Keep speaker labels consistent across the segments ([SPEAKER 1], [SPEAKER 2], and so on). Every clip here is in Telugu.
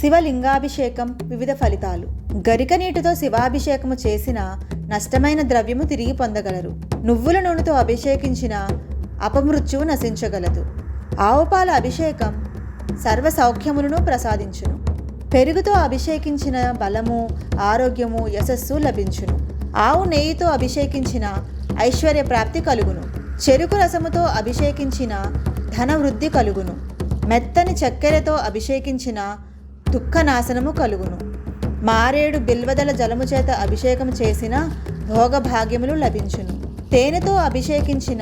[SPEAKER 1] శివలింగాభిషేకం వివిధ ఫలితాలు. గరిక నీటితో శివాభిషేకము చేసిన నష్టమైన ద్రవ్యము తిరిగి పొందగలరు. నువ్వుల నూనెతో అభిషేకించిన అపమృత్యువు నశించగలదు. ఆవుపాల అభిషేకం సర్వ సౌఖ్యములను ప్రసాదించును. పెరుగుతో అభిషేకించిన బలము ఆరోగ్యము యశస్సు లభించును. ఆవు నెయ్యితో అభిషేకించిన ఐశ్వర్య ప్రాప్తి కలుగును. చెరుకు రసముతో అభిషేకించిన ధన వృద్ధి కలుగును. మెత్తని చక్కెరతో అభిషేకించిన దుఃఖనాశనము కలుగును. మారేడు బిల్వదల జలము చేత అభిషేకం చేసిన భోగభాగ్యములు లభించును. తేనెతో అభిషేకించిన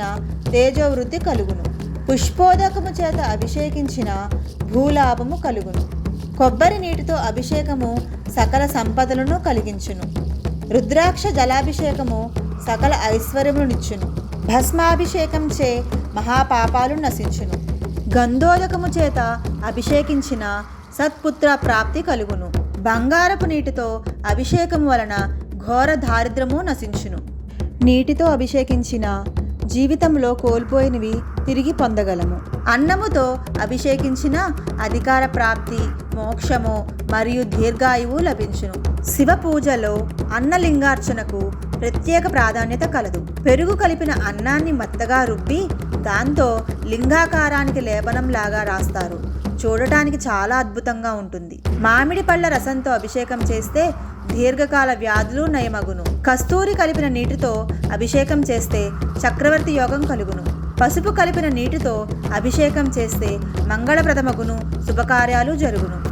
[SPEAKER 1] తేజోవృద్ధి కలుగును. పుష్పోదకము చేత అభిషేకించిన భూలాభము కలుగును. కొబ్బరి నీటితో అభిషేకము సకల సంపదలను కలిగించును. రుద్రాక్ష జలాభిషేకము సకల ఐశ్వర్యమునిచ్చును. భస్మాభిషేకం చే మహాపాపాలు నశించును. గంధోదకము చేత అభిషేకించిన సత్పుత్ర ప్రాప్తి కలుగును. బంగారపు నీటితో అభిషేకం వలన ఘోర దారిద్రము నశించును. నీటితో అభిషేకించిన జీవితంలో కోల్పోయినవి తిరిగి పొందగలము. అన్నముతో అభిషేకించిన అధికార ప్రాప్తి మోక్షము మరియు దీర్ఘాయువు లభించును. శివ పూజలో అన్నలింగార్చనకు ప్రత్యేక ప్రాధాన్యత కలదు. పెరుగు కలిపిన అన్నాన్ని మెత్తగా రుబ్బి దాంతో లింగాకారానికి లేపనం లాగా రాస్తారు. చూడటానికి చాలా అద్భుతంగా ఉంటుంది. మామిడి పళ్ళ రసంతో అభిషేకం చేస్తే దీర్ఘకాల వ్యాధులు నయమగును. కస్తూరి కలిపిన నీటితో అభిషేకం చేస్తే చక్రవర్తి యోగం కలుగును. పసుపు కలిపిన నీటితో అభిషేకం చేస్తే మంగళప్రదమగును. శుభకార్యాలు జరుగును.